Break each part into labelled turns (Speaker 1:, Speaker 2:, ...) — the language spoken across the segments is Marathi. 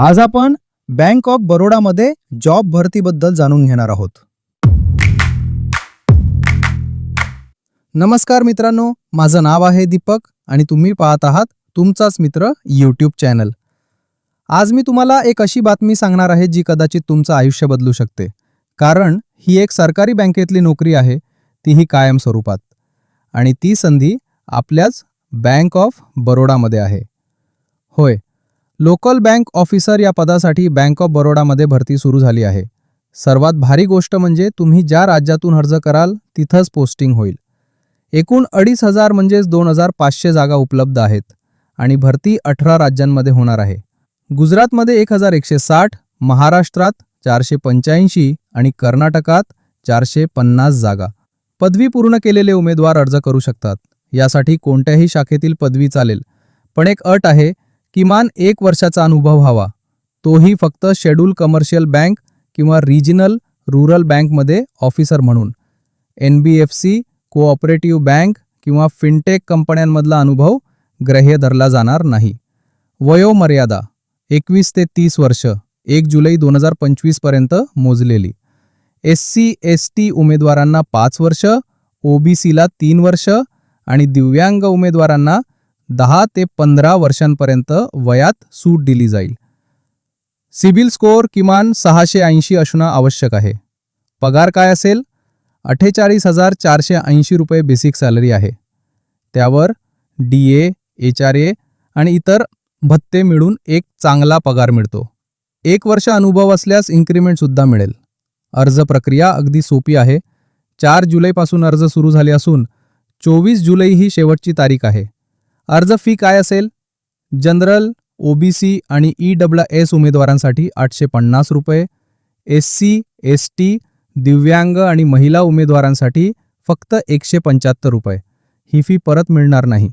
Speaker 1: आज आपण बँक ऑफ बरोडामध्ये जॉब भरतीबद्दल जाणून घेणार आहोत. नमस्कार मित्रांनो माझं नाव आहे दीपक आणि तुम्ही पाहत आहात तुमचाच मित्र यूट्यूब चॅनल आज मी तुम्हाला एक अशी बातमी सांगणार आहे जी कदाचित तुमचं आयुष्य बदलू शकते. कारण ही एक सरकारी बँकेतली नोकरी आहे तीही कायम स्वरूपात. आणि ती संधी आपल्याच बँक ऑफ बरोडामध्ये आहे. होय लोकल बँक ऑफिसर या पदासाठी बँक ऑफ बरोडामध्ये भरती सुरू झाली आहे. सर्वात भारी गोष्ट म्हणजे तुम्ही ज्या राज्यातून अर्ज कराल तिथंच पोस्टिंग होईल. एकूण अडीच हजार म्हणजेच दोन हजार पाचशे जागा उपलब्ध आहेत आणि भरती अठरा राज्यांमध्ये होणार आहे. गुजरातमध्ये एक हजार एकशे साठ महाराष्ट्रात चारशे पंच्याऐंशी आणि कर्नाटकात चारशे पन्नास जागा. पदवी पूर्ण केलेले उमेदवार अर्ज करू शकतात. यासाठी कोणत्याही शाखेतील पदवी चालेल. पण एक अट आहे किमान एक वर्षाचा अनुभव हवा. तोही फक्त शेड्यूल कमर्शियल बँक किंवा रिजनल रुरल बँकमध्ये ऑफिसर म्हणून. N B F C cooperative bank किंवा फिनटेक कंपन्यांमधला अनुभव ग्राह्य धरला जाणार नाही. वयोमर्यादा एकवीस ते तीस वर्ष एक जुलै दोन हजार पंचवीसपर्यंत मोजलेली. एस सी एस टी उमेदवारांना पाच वर्ष ओबीसीला तीन वर्ष आणि दिव्यांग उमेदवारांना दहा ते पंधरा वर्षांपर्यंत वयात सूट दिली जाईल. सिबिल स्कोअर किमान सहाशे ऐंशी असणं आवश्यक आहे. पगार काय असेल? अठ्ठेचाळीस हजार चारशे ऐंशी रुपये बेसिक सॅलरी आहे. त्यावर D A H R A आणि इतर भत्ते मिळून एक चांगला पगार मिळतो. एक वर्ष अनुभव असल्यास इन्क्रीमेंटसुद्धा मिळेल. अर्ज प्रक्रिया अगदी सोपी आहे. चार जुलैपासून अर्ज सुरू झाले असून चोवीस जुलै ही शेवटची तारीख आहे. अर्ज फी काय असेल? जनरल ओबीसी आणि ई डब्ल्यू एस उमेदवारांसाठी आठशे पन्नास रुपये. एस सी एस टी दिव्यांग आणि महिला उमेदवारांसाठी फक्त एकशे पंच्याहत्तर रुपये. ही फी परत मिळणार नाही.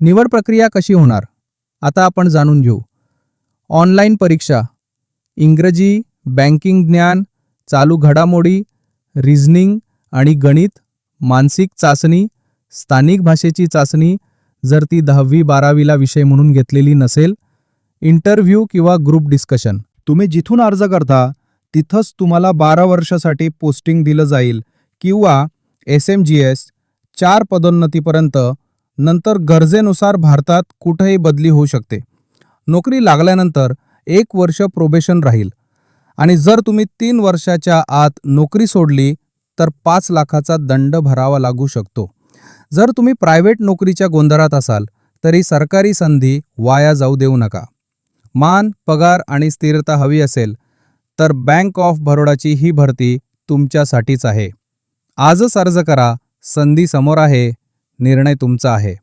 Speaker 1: निवड प्रक्रिया कशी होणार? आता आपण जाणून घेऊ. ऑनलाईन परीक्षा. इंग्रजी बँकिंग ज्ञान चालू घडामोडी रिझनिंग आणि गणित मानसिक चाचणी स्थानिक भाषेची चाचणी जर ती दहावी बारावीला विषय म्हणून घेतलेली नसेल इंटरव्ह्यू किंवा ग्रुप डिस्कशन तुम्ही जिथून अर्ज करता तिथंच तुम्हाला बारा वर्षासाठी पोस्टिंग दिलं जाईल किंवा एस एम जी एस चार पदोन्नतीपर्यंत नंतर गरजेनुसार भारतात कुठेही बदली होऊ शकते. नोकरी लागल्यानंतर एक वर्ष प्रोबेशन राहील. आणि जर तुम्ही तीन वर्षाच्या आत नोकरी सोडली तर पाच लाखाचा दंड भरावा लागू शकतो. जर तुम्ही प्रायव्हेट नोकरीच्या गोंधळात असाल तरी सरकारी संधी वाया जाऊ देऊ नका. मान पगार आणि स्थिरता हवी असेल तर बँक ऑफ बरोडाची ही भरती तुमच्यासाठीच आहे. आजच अर्ज करा संधी समोर आहे निर्णय तुमचा आहे.